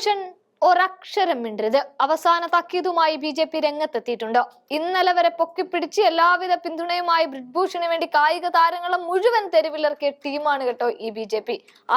ബ്രിജ്ഭൂഷൺ ഒരക്ഷരം മിണ്ടരുത്. അവസാന താക്കീതുമായി ബി ജെ പി രംഗത്തെത്തിയിട്ടുണ്ട്. ഇന്നലെ വരെ പൊക്കിപ്പിടിച്ച് എല്ലാവിധ പിന്തുണയുമായി ബ്രിഡ്ഭൂഷന് വേണ്ടി കായിക താരങ്ങളെ മുഴുവൻ തെരുവിലിറക്കിയ ടീമാണ് കേട്ടോ ഈ ബി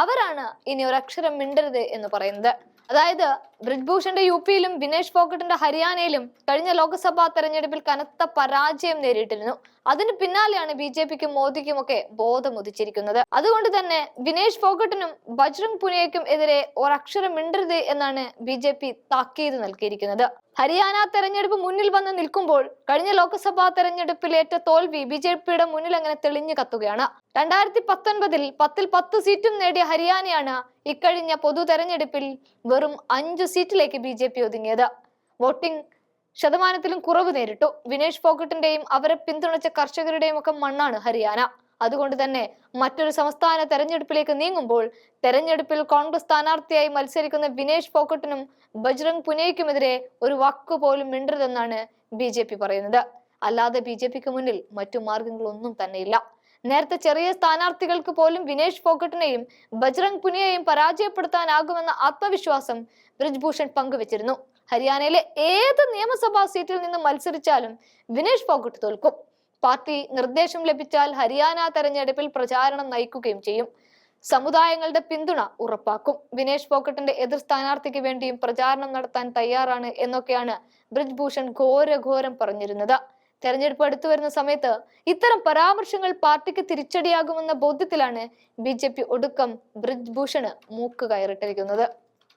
അവരാണ് ഇനി ഒരക്ഷരം മിണ്ടരുത് എന്ന് പറയുന്നത്. അതായത് ബ്രിജ്ഭൂഷന്റെ യു പിയിലും വിനേഷ് ഫോക്കട്ടിന്റെ ഹരിയാനയിലും കഴിഞ്ഞ ലോക്സഭാ തെരഞ്ഞെടുപ്പിൽ കനത്ത പരാജയം നേരിട്ടിരുന്നു. അതിന് പിന്നാലെയാണ് ബി ജെ പിക്കും മോദിക്കും ഒക്കെ ബോധമുദിച്ചിരിക്കുന്നത്. അതുകൊണ്ട് തന്നെ വിനേഷ് ഫോഗട്ടിനും ബജ്രംഗ് പുനിയയ്ക്കും എതിരെ ഒരക്ഷരം മിണ്ടരുത് എന്നാണ് ബി ജെ പി താക്കീത് നൽകിയിരിക്കുന്നത്. ഹരിയാന തെരഞ്ഞെടുപ്പ് മുന്നിൽ വന്ന് നിൽക്കുമ്പോൾ കഴിഞ്ഞ ലോക്സഭാ തെരഞ്ഞെടുപ്പിലേറ്റ തോൽവി ബി ജെ പിയുടെ മുന്നിൽ അങ്ങനെ തെളിഞ്ഞു കത്തുകയാണ്. രണ്ടായിരത്തി പത്തൊൻപതിൽ പത്തിൽ പത്ത് സീറ്റും നേടിയ ഹരിയാനയാണ് ഇക്കഴിഞ്ഞ പൊതു തെരഞ്ഞെടുപ്പിൽ വെറും അഞ്ചു സീറ്റിലേക്ക് ബി ജെ പി ഒതുങ്ങിയത്. വോട്ടിംഗ് ശതമാനത്തിലും കുറവ് നേരിട്ടു. വിനേഷ് ഫോഗട്ടിന്റെയും അവരെ പിന്തുണച്ച കർഷകരുടെയും ഒക്കെ മണ്ണാണ് ഹരിയാന. അതുകൊണ്ട് തന്നെ മറ്റൊരു സംസ്ഥാന തെരഞ്ഞെടുപ്പിലേക്ക് നീങ്ങുമ്പോൾ തെരഞ്ഞെടുപ്പിൽ കോൺഗ്രസ് സ്ഥാനാർത്ഥിയായി മത്സരിക്കുന്ന വിനേഷ് പോക്കറ്റിനും ബജ്രംഗ് പുനയ്ക്കുമെതിരെ ഒരു വാക്ക് പോലും മിണ്ടരുതെന്നാണ് ബി പറയുന്നത്. അല്ലാതെ ബി മുന്നിൽ മറ്റു മാർഗങ്ങളൊന്നും തന്നെയില്ല. നേരത്തെ ചെറിയ സ്ഥാനാർത്ഥികൾക്ക് പോലും വിനേഷ് ഫോഗട്ടിനെയും ബജ്രംഗ് പുനിയെയും പരാജയപ്പെടുത്താനാകുമെന്ന ആത്മവിശ്വാസം ബ്രിജ്ഭൂഷൺ പങ്കുവച്ചിരുന്നു. ഹരിയാനയിലെ ഏത് നിയമസഭാ സീറ്റിൽ നിന്ന് മത്സരിച്ചാലും വിനേഷ് ഫോഗട്ട് തോൽക്കും. പാർട്ടി നിർദ്ദേശം ലഭിച്ചാൽ ഹരിയാന തെരഞ്ഞെടുപ്പിൽ പ്രചാരണം നയിക്കുകയും ചെയ്യും. സമുദായങ്ങളുടെ പിന്തുണ ഉറപ്പാക്കും. വിനേഷ് പോക്കറ്റിന്റെ എതിർ സ്ഥാനാർത്ഥിക്ക് വേണ്ടിയും പ്രചാരണം നടത്താൻ തയ്യാറാണ് എന്നൊക്കെയാണ് ബ്രിജ്ഭൂഷൺ ഘോരഘോരം പറഞ്ഞിരുന്നത്. തെരഞ്ഞെടുപ്പ് അടുത്തു വരുന്ന സമയത്ത് ഇത്തരം പരാമർശങ്ങൾ പാർട്ടിക്ക് തിരിച്ചടിയാകുമെന്ന ബോധ്യത്തിലാണ് ബി ജെ പി ഒടുക്കം ബ്രിജ്ഭൂഷണ് മൂക്ക് കയറിട്ടിരിക്കുന്നത്